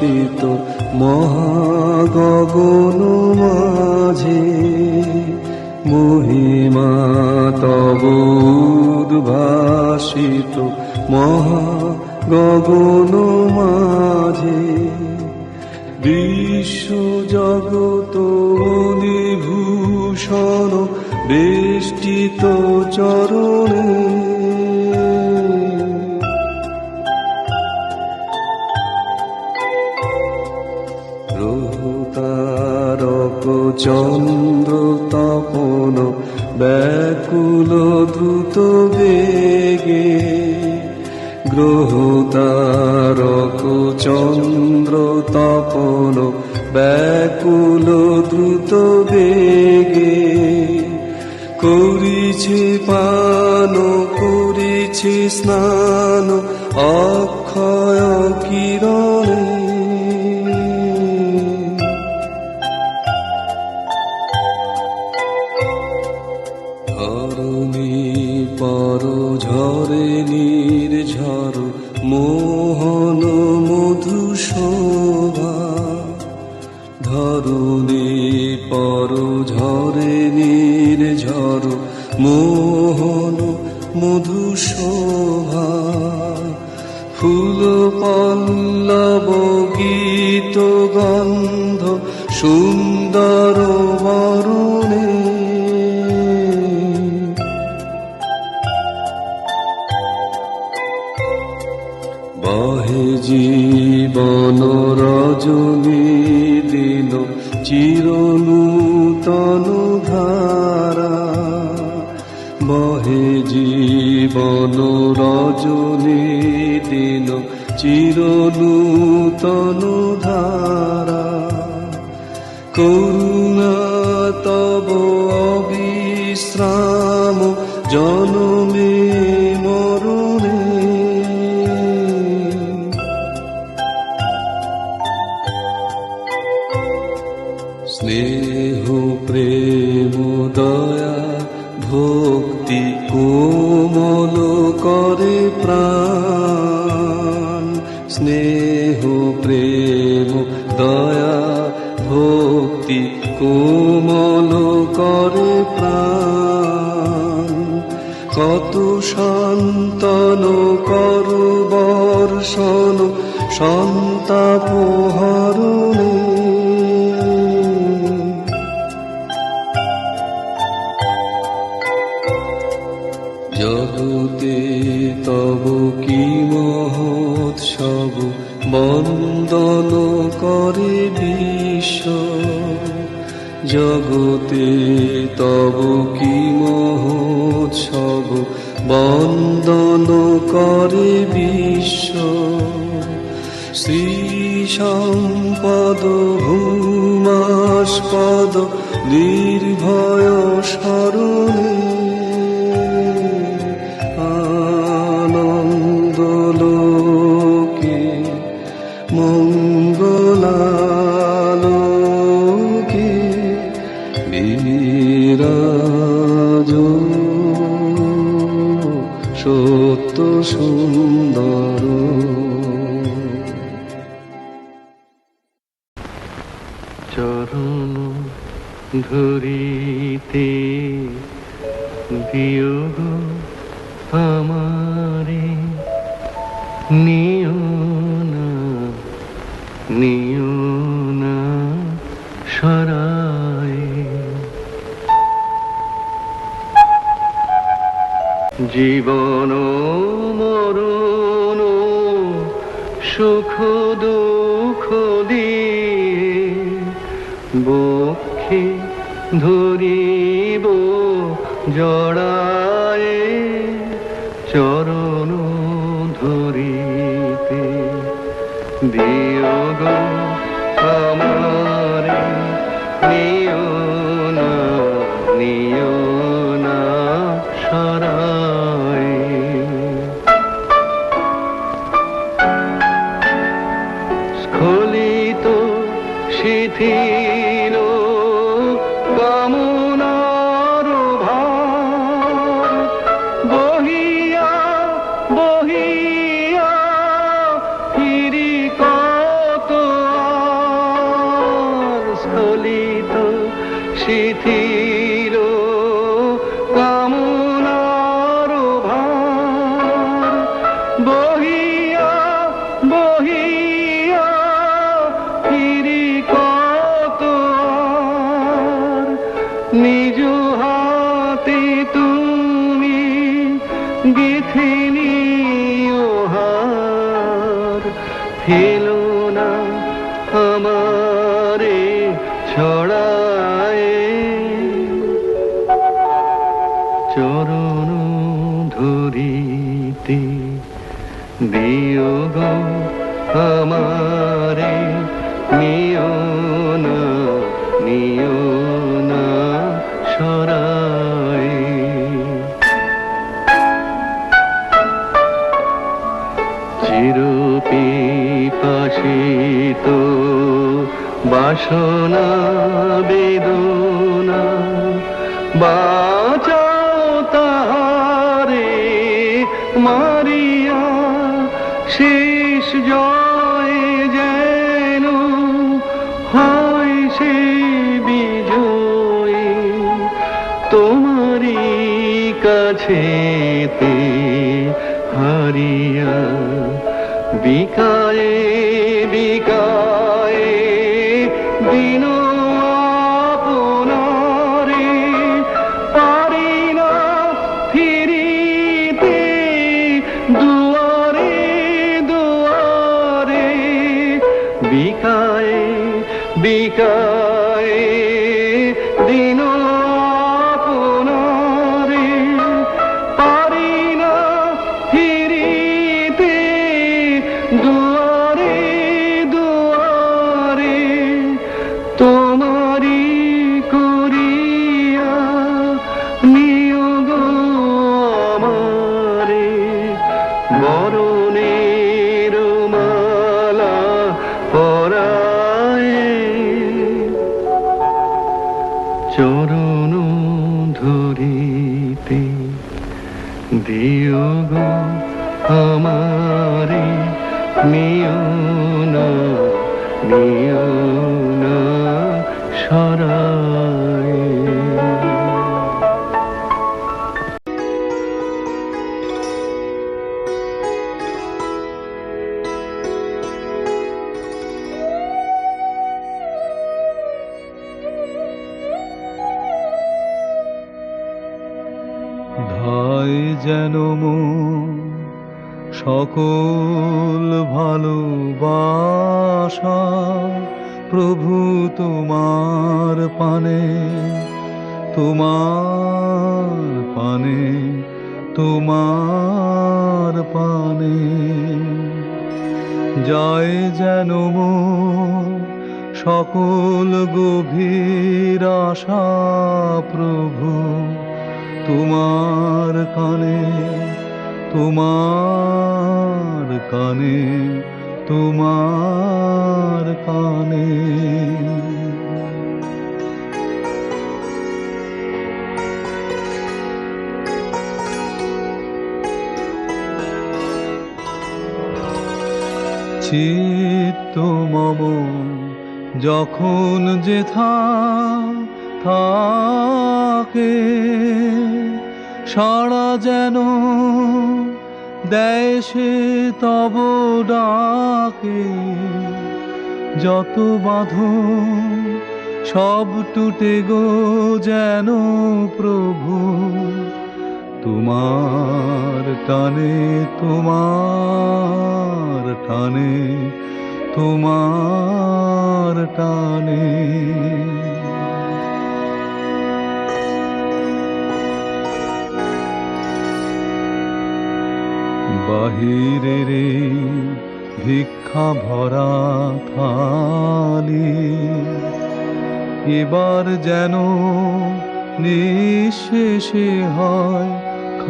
উদ্ভাসিত মহাগগন মাঝে মহিমা তব উদ্ভাসিত মহাগগন মাঝে বিশ্ব জগত নিভূষণ বেষ্টিত চরণে ঝরে নীর নির্ঝর মোহন মধু শোভা ধরণী পর ঝরে নির্ঝর মোহন মধু শোভা ফুল পল্লব গীত গন্ধ, সুন্দর রজনী দিন চিরনূতন ধারা করুণা তব অবিশ্রাম জনমে কত শান্তন করু বর্ষণ সন্তাপ হরণে জগতে তব কি মহোৎসব, বন্দন করে বিশ্ব। জগতে তব কি মহোৎসব বন্দন করে বিশ্ব। শ্রী সম্পদ ভূমাস্পদ নির্ভয় স্মরণে চরণ ধরিতে বিয়োগ আমারে। নিও না নিও না সরায়। জীবন মরণ সুখ দুঃখ ধরিব জড়ায়ে চরণ ধরিতে। দিও গো আমারে নিও না নিও না সরায়। স্খলিত শিথিল ছড়ায় চরণ ধরিতে দিও গো আমারে নিও বাসনা, বেদনা, বাঁচাও তাহারে মারিয়া, শেষ জয় যেন হয় সে বিজয়। তোমারই কাছেতে হারিয়া বিকায়ে বিকায়ে চরণ ধরিতে দিও গো আমারে নিও পানে যায় যেন মন সকল গভীর আশা প্রভু। তোমার কানে তোমার কানে তোমার কানে। চিত্ত মম, যখন যেথা থাকে। সারা যেন দেয় সে তব ডাকে। যত বাঁধন সব টুটে গো যেন প্রভু। তোমার টানে তোমার টানে তোমার টানে। বাহিরে রে ভিক্ষা ভরা থালি, এবার যেন নিঃশেষে হয়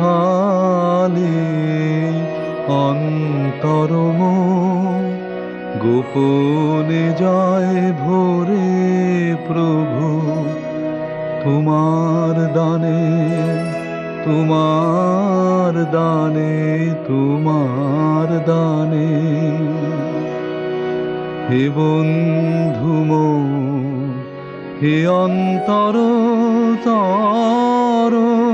খালি অন্তরম গোপনে যায় ভোরে প্রভু, তোমার দানে তোমার দানে তোমার দানে। হে বন্ধুম হে অন্তর তরো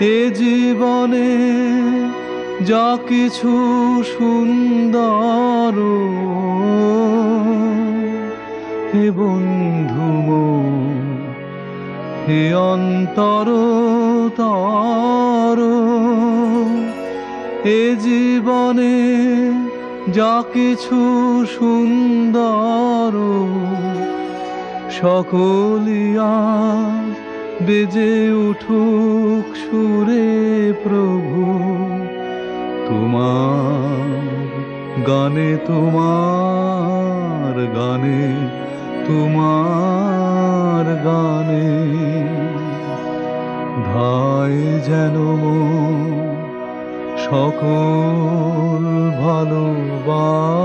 এ জীবনে যা কিছু সুন্দর হে বন্ধু হে অন্তর তর, এ জীবনে যা কিছু সুন্দর সকলিয়া বেজে উঠুক সুরে প্রভু তোমার গানে তোমার গানে তোমার গানে ভাই যেন সকল ভালোবাসা।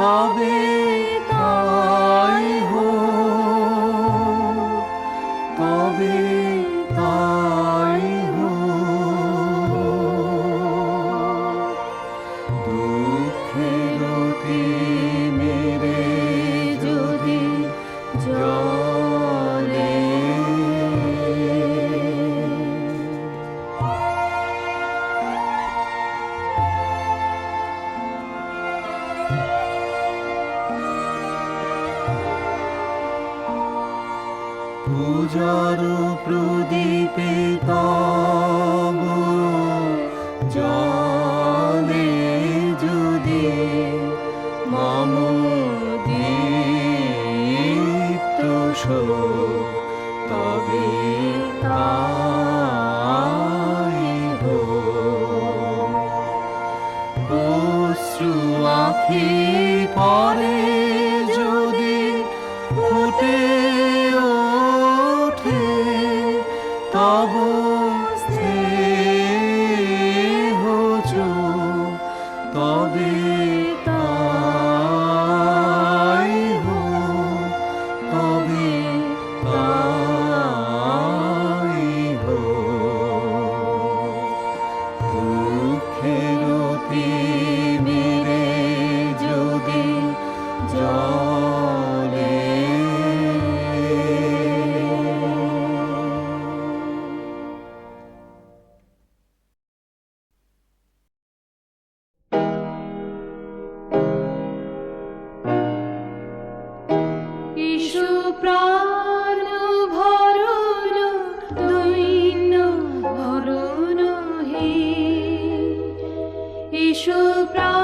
Call me. সুপ্রা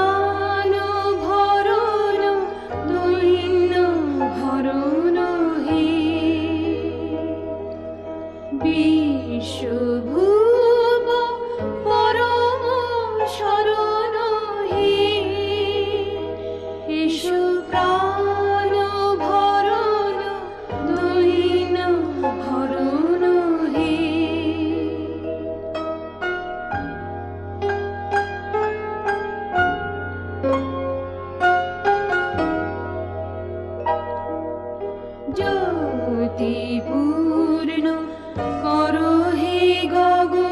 হে গগন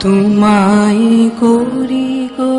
তোমায় করি গো।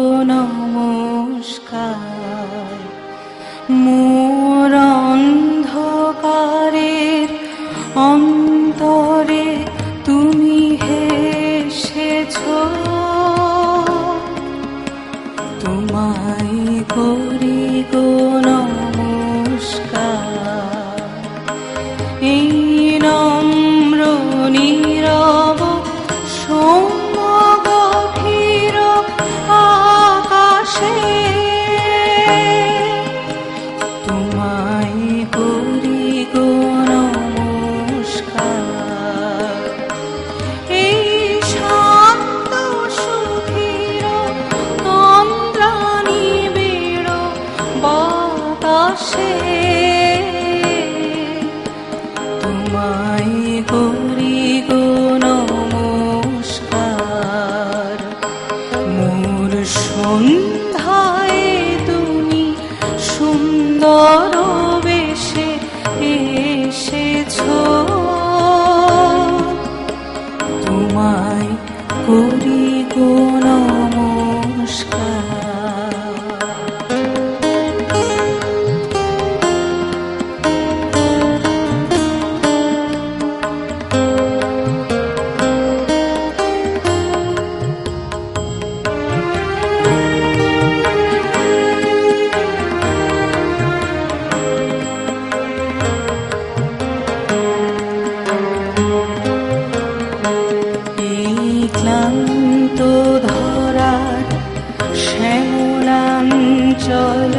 Shalom.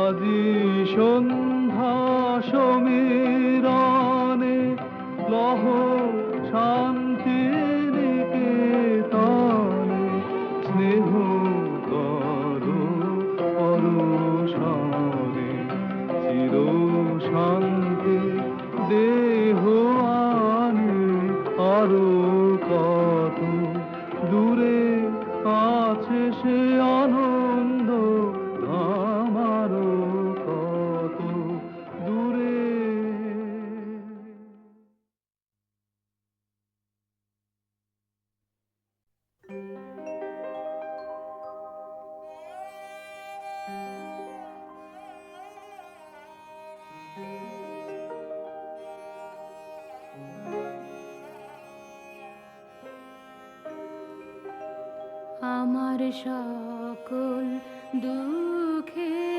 আজি সন্ধ্যা সমীরণে লহ শান্তি আমার সকল দুঃখের